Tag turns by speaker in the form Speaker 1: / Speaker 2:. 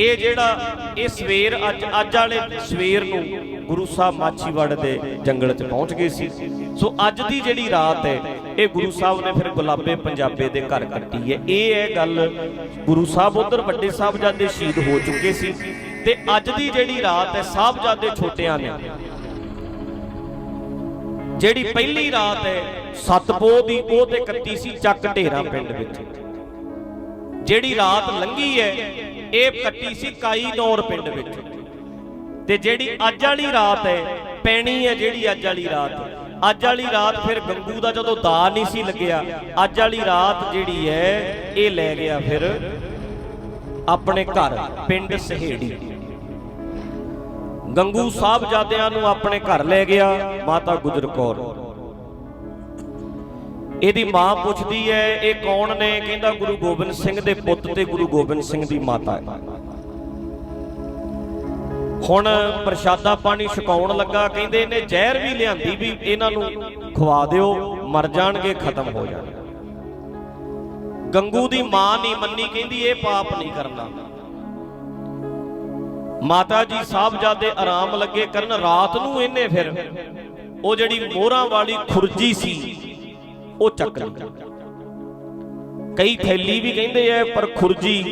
Speaker 1: ਇਹ ਜਿਹੜਾ ਇਹ ਸਵੇਰ ਅੱਜ ਅੱਜ ਵਾਲੇ ਸਵੇਰ ਨੂੰ ਗੁਰੂ ਸਾਹਿਬ ਮਾਛੀਵਾੜ ਦੇ ਜੰਗਲ 'ਚ ਪਹੁੰਚ ਗਏ ਸੀ। ਸੋ ਅੱਜ ਦੀ ਜਿਹੜੀ ਰਾਤ ਹੈ, ਇਹ ਗੁਰੂ ਸਾਹਿਬ ਨੇ ਫਿਰ ਗੁਲਾਬੇ ਪੰਜਾਬੇ ਦੇ ਘਰ ਕੱਟੀ ਹੈ। ਇਹ ਹੈ ਗੱਲ ਗੁਰੂ ਸਾਹਿਬ ਉਧਰ ਵੱਡੇ ਸਾਹਿਬਜ਼ਾਦੇ ਸ਼ਹੀਦ ਹੋ ਚੁੱਕੇ ਸੀ ਤੇ ਅੱਜ ਦੀ ਜਿਹੜੀ ਰਾਤ ਹੈ, ਸਾਹਿਬਜ਼ਾਦੇ ਛੋਟਿਆਂ ਨੇ, ਜਿਹੜੀ ਪਹਿਲੀ ਰਾਤ ਹੈ, ਸਤਪੋਹ ਦੀ, ਉਹ ਤੇ ਕੱਟੀ ਸੀ ਚੱਕ ਢੇਰਾ ਪਿੰਡ ਵਿੱਚ। ਜਿਹੜੀ ਰਾਤ ਲੰਘੀ ਹੈ, ਇਹ ਕੱਟੀ ਸੀ ਕਾਈ ਨੌਰ ਪਿੰਡ ਵਿੱਚ। ਤੇ ਜਿਹੜੀ ਅੱਜ ਵਾਲੀ ਰਾਤ ਹੈ, ਪੈਣੀ ਹੈ ਜਿਹੜੀ ਅੱਜ ਵਾਲੀ ਰਾਤ। ਅੱਜ ਵਾਲੀ ਰਾਤ ਫਿਰ ਗੰਗੂ ਦਾ ਜਦੋਂ ਦਾ ਨਹੀਂ ਸੀ ਲੱਗਿਆ, ਅੱਜ ਵਾਲੀ ਰਾਤ ਜਿਹੜੀ ਹੈ, ਇਹ ਲੈ ਗਿਆ ਫਿਰ ਆਪਣੇ ਘਰ, ਪਿੰਡ ਸਹੇੜੀ। ਗੰਗੂ ਸਾਹਿਬਜ਼ਾਦਿਆਂ ਨੂੰ ਆਪਣੇ ਘਰ ਲੈ ਗਿਆ, ਮਾਤਾ ਗੁਜਰ ਕੌਰ। ਇਹਦੀ ਮਾਂ ਪੁੱਛਦੀ ਹੈ, ਇਹ ਕੌਣ ਨੇ? ਕਹਿੰਦਾ ਗੁਰੂ ਗੋਬਿੰਦ ਸਿੰਘ ਦੇ ਪੁੱਤ ਤੇ ਗੁਰੂ ਗੋਬਿੰਦ ਸਿੰਘ ਦੀ ਮਾਤਾ ਹੈ। ਹੁਣ ਪ੍ਰਸ਼ਾਦਾ ਪਾਣੀ ਛਕਾਉਣ ਲੱਗਾ, ਕਹਿੰਦੇ ਨੇ ਜ਼ਹਿਰ ਵੀ ਲਿਆਂਦੀ ਵੀ ਇਹਨਾਂ ਨੂੰ ਖਵਾ ਦਿਓ, ਮਰ ਜਾਣਗੇ, ਖਤਮ ਹੋ ਜਾਣਗੇ। ਗੰਗੂ ਦੀ ਮਾਂ ਨਹੀਂ ਮੰਨੀ, ਕਹਿੰਦੀ ਇਹ ਪਾਪ ਨਹੀਂ ਕਰਨਾ। ਮਾਤਾ ਜੀ ਸਾਹਿਬਜ਼ਾਦੇ ਆਰਾਮ ਲੱਗੇ ਕਰਨ, ਰਾਤ ਨੂੰ ਇਹਨੇ ਫਿਰ ਉਹ ਜਿਹੜੀ ਮੋਹਰਾਂ ਵਾਲੀ ਖੁਰਜੀ ਸੀ ਉਹ ਚੱਕ ਲਈ ਕਈ ਥੈਲੀ ਵੀ ਕਹਿੰਦੇ ਐ ਪਰ ਖੁਰਜੀ